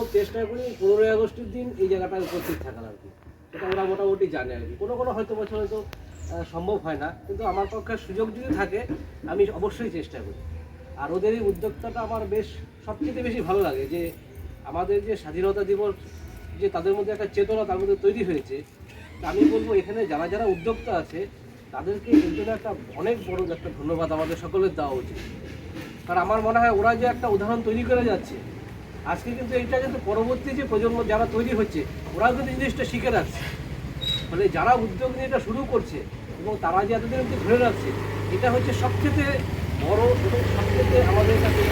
সম্ভব চেষ্টা করি পনেরোই আগস্টের দিন এই জায়গাটায় উপস্থিত থাকার আর কি। সেটা ওরা মোটামুটি জানে আর কি। কোনো কোনো হয়তো বছর হয়তো সম্ভব হয় না, কিন্তু আমার পক্ষে সুযোগ যদি থাকে, আমি অবশ্যই চেষ্টা করি। আর ওদের এই উদ্যোক্তাটা আমার বেশ সবচেয়ে বেশি ভালো লাগে যে আমাদের যে স্বাধীনতা দিবস, যে তাদের মধ্যে একটা চেতনা তার মধ্যে তৈরি হয়েছে আমি বলব এখানে যারা যারা উদ্যোক্তা আছে, তাদেরকে এর জন্য একটা অনেক বড় একটা ধন্যবাদ আমাদের সকলের দেওয়া উচিত। কারণ আমার মনে হয় ওরা যে একটা উদাহরণ তৈরি করে যাচ্ছে আজকে কিন্তু এইটা কিন্তু পরবর্তী যে প্রজন্ম যারা তৈরি হচ্ছে, ওরাও কিন্তু জিনিসটা শিখে রাখছে। মানে যারা উদ্যোগ নিয়ে এটা শুরু করছে এবং তারা যে এতদিন অব্দি ধরে রাখছে, এটা হচ্ছে সবচেয়ে বড় এবং সবচেয়ে আমাদের কাছে।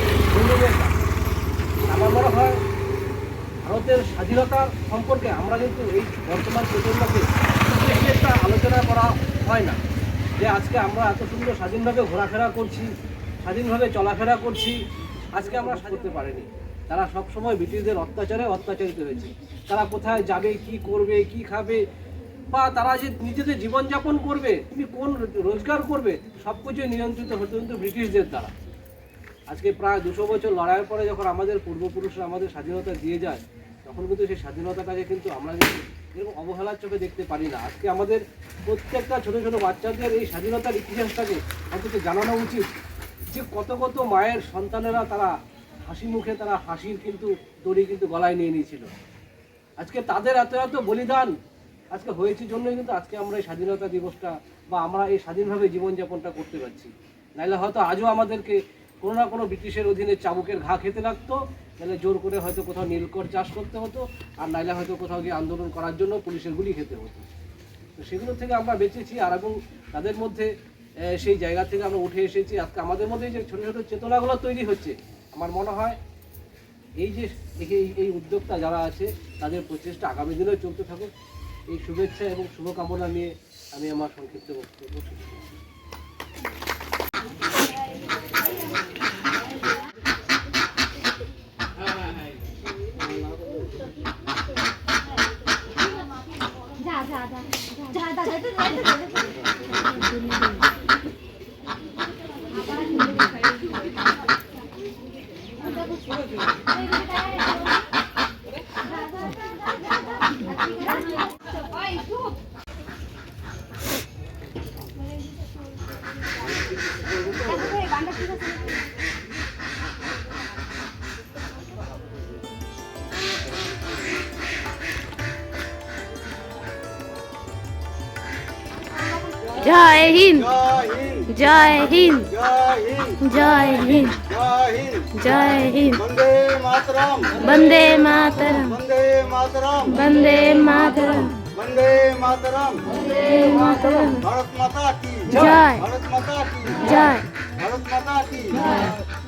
আমার মনে হয় ভারতের স্বাধীনতা সম্পর্কে আমরা কিন্তু এই বর্তমান প্রজন্মকে একটা আলোচনা করা হয় না। যে আজকে আমরা এত সুন্দর স্বাধীনভাবে ঘোরাফেরা করছি, স্বাধীনভাবে চলাফেরা করছি, আজকে আমরা করতে পারিনি। তারা সবসময় ব্রিটিশদের অত্যাচারে অত্যাচারিত হয়েছে। তারা কোথায় যাবে, কি করবে, কি খাবে? বা তারা যে নিজেদের জীবনযাপন করবে, তুমি কোন রোজগার করবে সব কিছু নিয়ন্ত্রিত হতো কিন্তু ব্রিটিশদের দ্বারা। আজকে প্রায় দুশো বছর লড়াইয়ের পরে যখন আমাদের পূর্বপুরুষরা আমাদের স্বাধীনতা দিয়ে যায়, তখন কিন্তু সেই স্বাধীনতাটাকে কিন্তু আমরা এরকম অবহেলার চোখে দেখতে পারি না। আজকে আমাদের প্রত্যেকটা ছোটো ছোটো বাচ্চাদের এই স্বাধীনতার ইতিহাসটাকে অন্তত জানানো উচিত যে কত কত মায়ের সন্তানেরা তারা হাসি মুখে তারা হাসির কিন্তু দড়ি কিন্তু গলায় নিয়ে নিয়েছিল। আজকে তাদের এত এত বলিদান, আজকে হয়েছে জন্যই কিন্তু আজকে আমরা এই স্বাধীনতা দিবসটা বা আমরা এই স্বাধীনভাবে জীবনযাপনটা করতে পারছি। নাইলে হয়তো আজও আমাদেরকে কোনো না কোনো ব্রিটিশের অধীনে চাবুকের ঘা খেতে লাগতো নাহলে জোর করে হয়তো কোথাও নীলকর চাষ করতে হতো, আর নাইলে হয়তো কোথাও গিয়ে আন্দোলন করার জন্য পুলিশের গুলি খেতে হতো। তো সেগুলো থেকে আমরা বেঁচেছি আর এবং তাদের মধ্যে সেই জায়গা থেকে আমরা উঠে এসেছি। আজকে আমাদের মধ্যে যে ছোটো ছোটো চেতনাগুলো তৈরি হচ্ছে আমার মনে হয় এই যে এই উদ্যোক্তা যারা আছে তাদের প্রচেষ্টা আগামী দিনেও চলতে থাকুক এই শুভেচ্ছা এবং শুভকামনা নিয়ে আমি আমার সংক্ষিপ্ত বক্তব্য যা যা জয় হিন্দ। জয় হিন্দ। জয় হিন্দ। জয় হিন্দ। জয় জয় বন্দে মাতরম। বন্দে মাতরম। বন্দে মাতরম। বন্দে মাতরম বন্দে জয়। ভারত মাতা কি? জয়। ভারত মাতা কি? জয়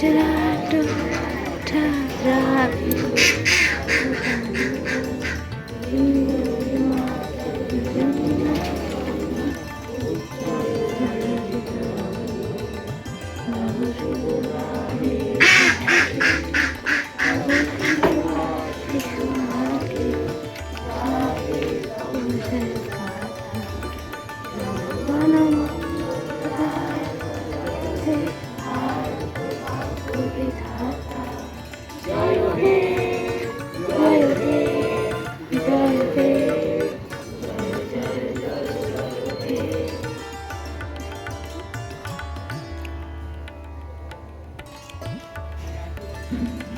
মাতরম বন্দে মাতরম গুজরাট Mm-hmm.